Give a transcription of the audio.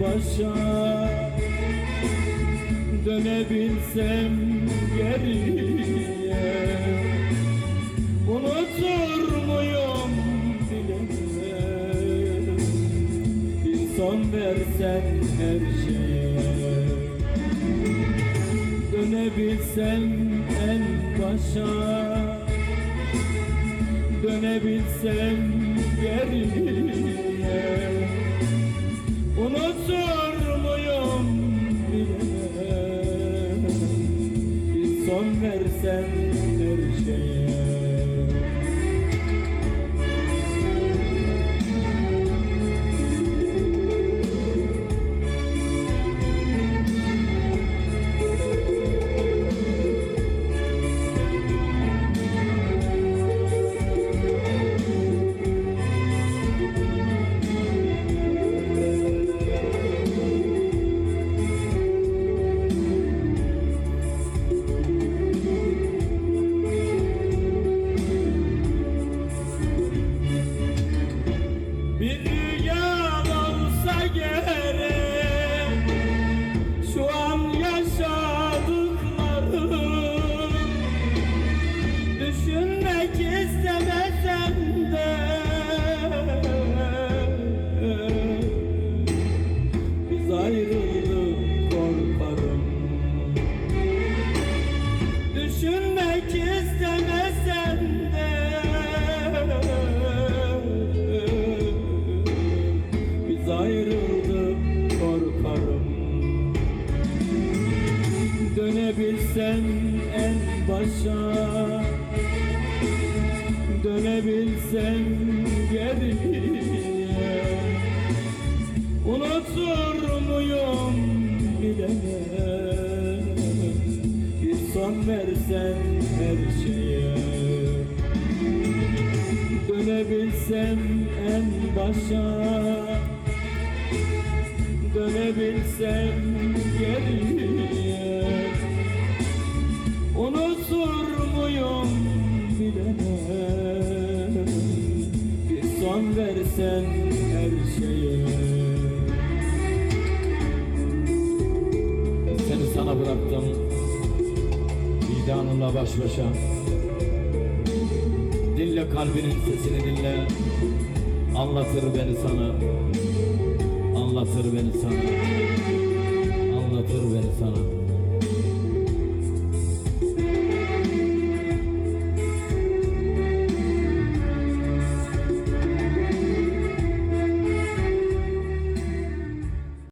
başa Dönebilsem geriye. Unutur muyum bilemem Bir son versen her şeye. Dönebilsem en başa Dönebilsem geriye Unutur muyum Bir son Dönebilsem en başa. Dönebilsem geriye Unutur muyum bilemem. Bir son versen her şeye. Dönebilsem en başa. Dönebilsem geriye versen her şeye. Seni sana bıraktım. Vicdanınla baş başa. Dinle kalbinin sesini dinle. Anlatır beni sana. Anlatır beni sana